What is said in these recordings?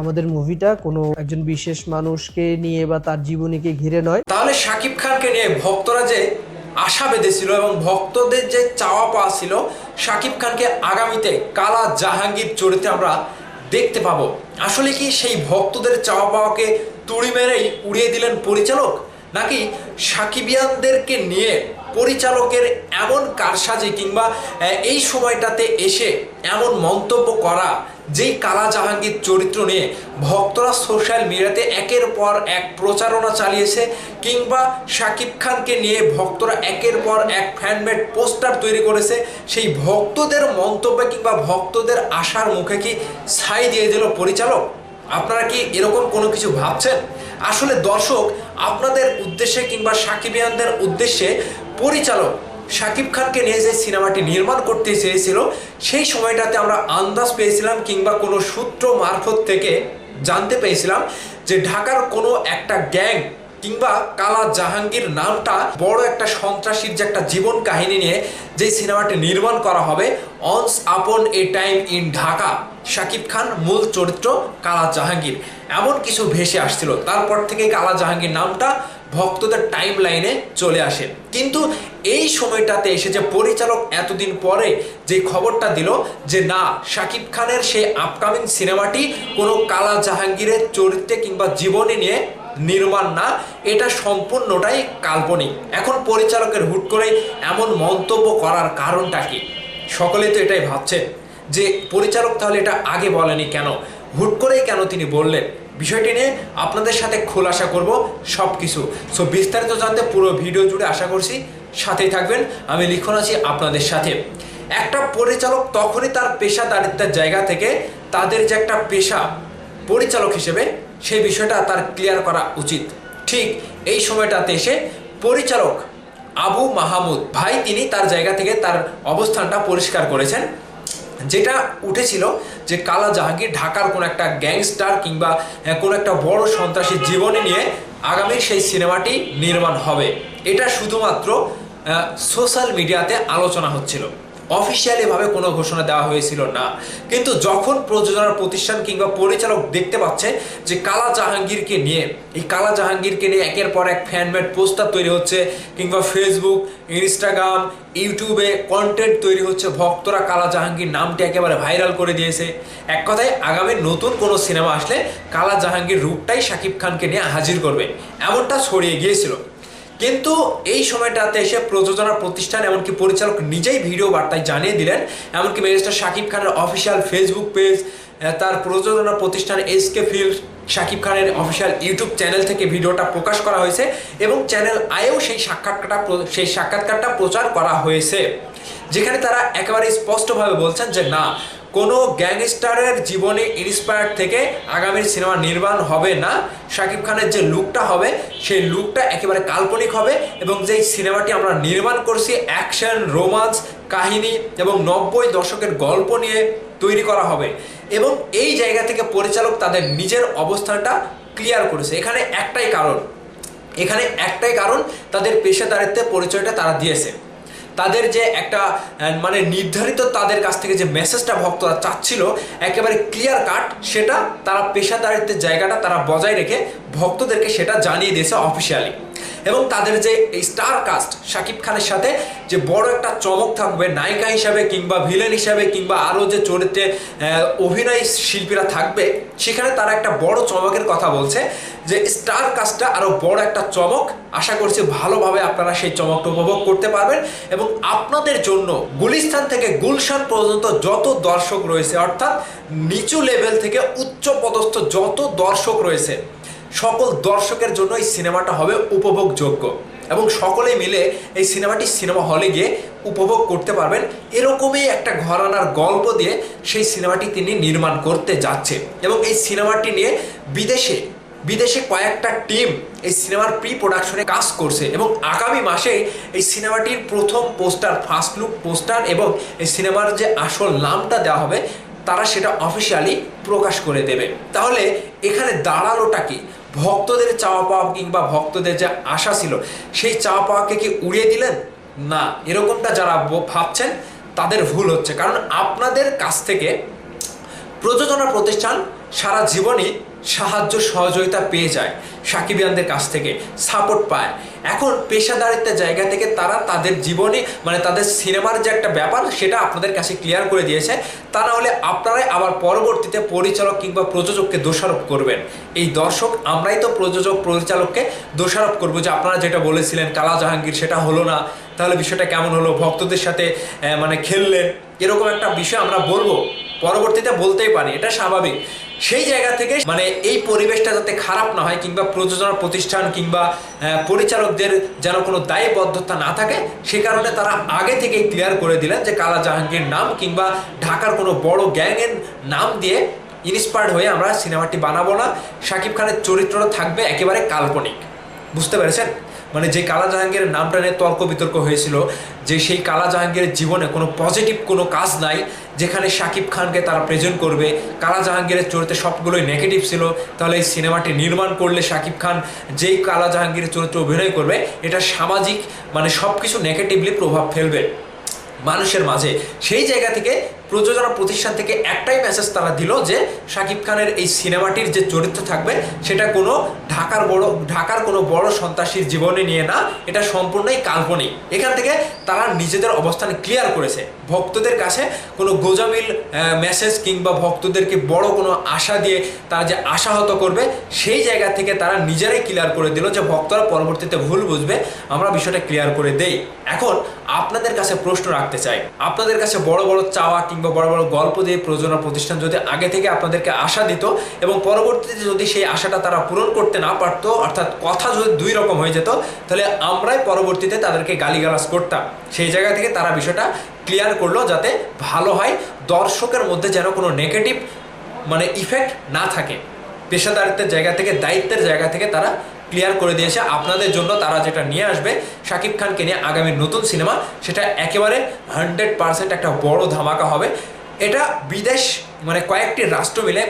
আমাদের মুভিটা কোনো একজন বিশেষ মানুষকে নিয়ে বা তার জীবনীকে ঘিরে নয়। তাহলে শাকিব খানকে নিয়ে ভক্তরা যে আশা বেঁধেছিল এবং ভক্তদের যে চাওয়া পাওয়া ছিল, শাকিব খানকে আগামীতে কালা জাহাঙ্গীর চরিত্রে আমরা দেখতে পাবো। আসলে কি সেই ভক্তদের চাওয়া পাওয়াকে তুড়ি মেরেই উড়িয়ে দিলেন পরিচালক? নাকি সাকিবিয়ানদেরকে নিয়ে পরিচালকের এমন কারসাজি কিংবা এই সময়টাতে এসে এমন মন্তব্য করা যেই কালা জাহাঙ্গীর চরিত্র নিয়ে ভক্তরা সোশ্যাল মিডিয়াতে একের পর এক প্রচারণা চালিয়েছে কিংবা শাকিব খানকে নিয়ে ভক্তরা একের পর এক ফ্যানমেড পোস্টার তৈরি করেছে, সেই ভক্তদের মন্তব্যে কিংবা ভক্তদের আশার মুখে কি ছাই দিয়ে দিল পরিচালক? আপনারা কি এরকম কোনো কিছু ভাবছেন? আসলে দর্শক, আপনাদের উদ্দেশ্যে কিংবা সাকিবিয়ানদের উদ্দেশ্যে পরিচালক শাকিব খানকে নিয়ে যে সিনেমাটি নির্মাণ করতে চেয়েছিল, সেই সময়টাতে আমরা আন্দাজ পেয়েছিলাম কিংবা কোনো সূত্র মারফত থেকে জানতে পেয়েছিলাম যে ঢাকার কোনো একটা গ্যাং কিংবা কালা জাহাঙ্গীর নামটা বড় একটা সন্ত্রাসীর যে একটা জীবন কাহিনী নিয়ে যে সিনেমাটি নির্মাণ করা হবে once upon a time in Dhaka Shakib Khan মূল চরিত্র কালা জাহাঙ্গীর। এমন কিছু ভেসে আসছিল। তারপর থেকে কালা জাহাঙ্গীর নামটা ভক্তদের টাইম লাইনে চলে আসে। কিন্তু এই সময়টাতে এসে যে পরিচালক এতদিন পরে যে খবরটা দিল যে না, শাকিব খানের সেই আপকামিং সিনেমাটি কোনো কালা জাহাঙ্গীরের চরিত্রে কিংবা জীবনী নিয়ে নির্মাণ না, এটা সম্পূর্ণটাই কাল্পনিক। এখন পরিচালকের হুট করে এমন মন্তব্য করার কারণটা কি? সকলে তো এটাই ভাবছেন যে পরিচালক তাহলে এটা আগে বলেনি কেন? হুট করেই কেন তিনি বললেন? বিষয়টি নিয়ে আপনাদের সাথে খোলাসা করব সব কিছু সো বিস্তারিত জানতে পুরো ভিডিও জুড়ে আশা করছি সাথেই থাকবেন। আমি লিখন আছি আপনাদের সাথে। একটা পরিচালক তখনই তার পেশাদারিত্বের জায়গা থেকে তাদের যে একটা পেশা পরিচালক হিসেবে সেই বিষয়টা তার ক্লিয়ার করা উচিত। ঠিক এই সময়টাতে এসে পরিচালক আবু মাহমুদ ভাই তিনি তার জায়গা থেকে তার অবস্থানটা পরিষ্কার করেছেন। যেটা উঠেছিল যে কালা জাহাঙ্গীর ঢাকার কোনো একটা গ্যাংস্টার কিংবা আহ, কোনো একটা বড় সন্ত্রাসী জীবনে নিয়ে আগামী সেই সিনেমাটি নির্মাণ হবে। এটা শুধুমাত্র সোশ্যাল মিডিয়াতে আলোচনা হচ্ছিল। অফিসিয়ালি ভাবে কোনো ঘোষণা দেওয়া হয়েছিল না। কিন্তু যখন প্রযোজনার প্রতিষ্ঠান কিংবা পরিচালক দেখতে পাচ্ছে যে কালা জাহাঙ্গীরকে নিয়ে, এই কালা জাহাঙ্গীরকে নিয়ে একের পর এক ফ্যানমেড পোস্টার তৈরি হচ্ছে কিংবা ফেসবুক ইনস্টাগ্রাম ইউটিউবে কন্টেন্ট তৈরি হচ্ছে, ভক্তরা কালা জাহাঙ্গীর নামটি একেবারে ভাইরাল করে দিয়েছে। এক কথায়, আগামী নতুন কোনো সিনেমা আসলে কালা জাহাঙ্গীর রূপটাই শাকিব খানকে নিয়ে হাজির করবে। এমনটা ছড়িয়ে গিয়েছিল। কিন্তু এই সময়টাতে এসে প্রযোজনা প্রতিষ্ঠান এমনকি পরিচালক নিজেই ভিডিও বার্তায় জানিয়ে দিলেন। এমনকি ম্যাজিস্টার শাকিব খানের অফিসিয়াল ফেসবুক পেজ তার প্রযোজনা প্রতিষ্ঠান এস কে ফিল্ড শাকিব খানের অফিসিয়াল ইউটিউব চ্যানেল থেকে ভিডিওটা প্রকাশ করা হয়েছে এবং চ্যানেল আয়েও সেই সাক্ষাৎকারটা সেই সাক্ষাৎকারটা প্রচার করা হয়েছে। যেখানে তারা একেবারে স্পষ্টভাবে বলছেন যে, না কোনো গ্যাংস্টারের জীবনে ইন্সপায়ার থেকে আগামীর সিনেমা নির্মাণ হবে না। শাকিব খানের যে লুকটা হবে, সেই লুকটা একেবারে কাল্পনিক হবে এবং যেই সিনেমাটি আমরা নির্মাণ করছি অ্যাকশন রোমান্স কাহিনী এবং নব্বই দশকের গল্প নিয়ে তৈরি করা হবে। এবং এই জায়গা থেকে পরিচালক তাদের নিজের অবস্থানটা ক্লিয়ার করেছে। এখানে একটাই কারণ, এখানে একটাই কারণ, তাদের পেশাদারিত্বের পরিচয়টা তারা দিয়েছে। তাদের যে একটা মানে নির্ধারিত তাদের কাছ থেকে যে মেসেজটা ভক্তরা চাচ্ছিল, একেবারে ক্লিয়ার কাট সেটা তারা পেশাদারিত্বের জায়গাটা তারা বজায় রেখে ভক্তদেরকে সেটা জানিয়ে দিয়েছে অফিসিয়ালি এবং তাদের যে স্টার কাস্ট শাকিব খানের সাথে যে বড় একটা চমক থাকবে, নায়িকা হিসাবে কিংবা ভিলেন হিসাবে কিংবা আরও যে চরিত্রে অভিনয় শিল্পীরা থাকবে, সেখানে তারা একটা বড় চমকের কথা বলছে। যে স্টার কাস্টটা আরও বড় একটা চমক, আশা করছি ভালোভাবে আপনারা সেই চমকটা উপভোগ করতে পারবেন। এবং আপনাদের জন্য গুলিস্তান থেকে গুলশান পর্যন্ত যত দর্শক রয়েছে, অর্থাৎ নিচু লেভেল থেকে উচ্চ পদস্থ যত দর্শক রয়েছে, সকল দর্শকের জন্য এই সিনেমাটা হবে উপভোগযোগ্য। এবং সকলে মিলে এই সিনেমাটি সিনেমা হলে গিয়ে উপভোগ করতে পারবেন। এরকমই একটা ঘরানার গল্প দিয়ে সেই সিনেমাটি তিনি নির্মাণ করতে যাচ্ছে। এবং এই সিনেমাটি নিয়ে বিদেশে বিদেশে কয়েকটা টিম এই সিনেমার প্রি প্রোডাকশনে কাজ করছে এবং আগামী মাসে এই সিনেমাটির প্রথম পোস্টার ফার্স্ট লুক পোস্টার এবং এই সিনেমার যে আসল নামটা দেওয়া হবে, তারা সেটা অফিসিয়ালি প্রকাশ করে দেবে। তাহলে এখানে দাঁড়ালোটা কি? ভক্তদের চাওয়া পাওয়া কিংবা ভক্তদের যে আশা ছিল, সেই চাওয়া পাওয়াকে কি উড়িয়ে দিলেন? না, এরকমটা যারা ভাবছেন, তাদের ভুল হচ্ছে। কারণ আপনাদের কাছ থেকে প্রযোজনা প্রতিষ্ঠান সারা জীবনই সাহায্য সহযোগিতা পেয়ে যায় সাকিবিয়ানদের কাছ থেকে সাপোর্ট পায়। এখন পেশাদারিত্বের জায়গা থেকে তারা তাদের জীবনে মানে তাদের সিনেমার যে একটা ব্যাপার, সেটা আপনাদের কাছে ক্লিয়ার করে দিয়েছে। তা না হলে আপনারাই আবার পরবর্তীতে পরিচালক কিংবা প্রযোজককে দোষারোপ করবেন। এই দর্শক, আমরাই তো প্রযোজক, পরিচালককে দোষারোপ করব যে আপনারা যেটা বলেছিলেন, কালা জাহাঙ্গীর সেটা হলো না, তাহলে বিষয়টা কেমন হলো, ভক্তদের সাথে মানে খেললেন, এরকম একটা বিষয় আমরা বলব। পরবর্তীতে বলতেই পারি, এটা স্বাভাবিক। সেই জায়গা থেকে মানে এই পরিবেশটা যাতে খারাপ না হয় কিংবা প্রযোজনা প্রতিষ্ঠান কিংবা পরিচালকদের যেন কোনো দায়বদ্ধতা না থাকে, সে কারণে তারা আগে থেকেই ক্লিয়ার করে দিলেন যে কালা জাহাঙ্গীর নাম কিংবা ঢাকার কোনো বড় গ্যাংয়ের নাম দিয়ে ইন্সপায়ার্ড হয়ে আমরা সিনেমাটি বানাবো না। শাকিব খানের চরিত্রটা থাকবে একেবারে কাল্পনিক। বুঝতে পেরেছেন? মানে যে কালা জাহাঙ্গীরের নামটা নিয়ে তর্ক বিতর্ক হয়েছিল, যে সেই কালা জাহাঙ্গীরের জীবনে কোনো পজিটিভ কোনো কাজ নাই, যেখানে শাকিব খানকে তারা প্রেজেন্ট করবে, কালা জাহাঙ্গীরের চরিত্রে সবগুলোই নেগেটিভ ছিল, তাহলে এই সিনেমাটি নির্মাণ করলে শাকিব খান যেই কালা জাহাঙ্গীরের চরিত্রে অভিনয় করবে, এটা সামাজিক মানে সব কিছু নেগেটিভলি প্রভাব ফেলবে মানুষের মাঝে। সেই জায়গা থেকে প্রযোজনা প্রতিষ্ঠান থেকে একটাই মেসেজ তারা দিল যে, শাকিব খানের এই সিনেমাটির যে চরিত্র থাকবে, সেটা কোনো ঢাকার বড়, ঢাকার কোনো বড় সন্ত্রাসীর জীবনে নিয়ে না, এটা সম্পূর্ণই কাল্পনিক। এখান থেকে তারা নিজেদের অবস্থান ক্লিয়ার করেছে। ভক্তদের কাছে কোনো গোজামিল মেসেজ কিংবা ভক্তদেরকে বড় কোনো আশা দিয়ে তারা যে আশাহত করবে, সেই জায়গা থেকে তারা নিজেরাই ক্লিয়ার করে দিল যে ভক্তরা পরবর্তীতে ভুল বুঝবে, আমরা বিষয়টা ক্লিয়ার করে দেই। এখন আপনাদের কাছে প্রশ্ন রাখতে চাই। আপনাদের কাছে বড় বড় চাওয়া কিংবা বড় বড় গল্প দিয়ে প্রযোজনা প্রতিষ্ঠান যদি আগে থেকে আপনাদেরকে আশা দিত এবং পরবর্তীতে যদি সেই আশাটা তারা পূরণ করতে না পারতো, অর্থাৎ কথা যদি দুই রকম হয়ে যেত, তাহলে আমরাই পরবর্তীতে তাদেরকে গালিগালাজ করতাম। সেই জায়গা থেকে তারা বিষয়টা ক্লিয়ার করল যাতে ভালো হয়, দর্শকের মধ্যে যেন কোনো নেগেটিভ মানে ইফেক্ট না থাকে। পেশাদারিত্বের জায়গা থেকে, দায়িত্বের জায়গা থেকে তারা ক্লিয়ার করে দিয়েছে। আপনাদের জন্য তারা যেটা নিয়ে আসবে, শাকিব খানকে নিয়ে আগামী নতুন সিনেমা, সেটা একেবারে হান্ড্রেড পার্সেন্ট একটা বড় ধামাকা হবে। এটা বিদেশ মানে কয়েকটি রাষ্ট্র মিলে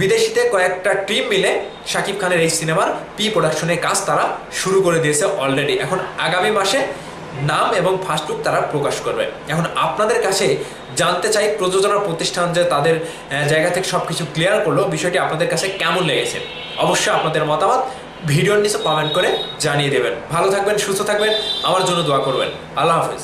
বিদেশিতে কয়েকটা টিম মিলে শাকিব খানের এই সিনেমার পি প্রোডাকশনের কাজ তারা শুরু করে দিয়েছে অলরেডি এখন আগামী মাসে নাম এবং ফার্স্ট লুক তারা প্রকাশ করবে। এখন আপনাদের কাছে জানতে চাই, প্রযোজনা প্রতিষ্ঠান যে তাদের জায়গা থেকে সব কিছু ক্লিয়ার করল, বিষয়টি আপনাদের কাছে কেমন লেগেছে? অবশ্যই আপনাদের মতামত ভিডিওর নিচে কমেন্ট করে জানিয়ে দেবেন। ভালো থাকবেন, সুস্থ থাকবেন, আমার জন্য দোয়া করবেন। আল্লাহ হাফেজ।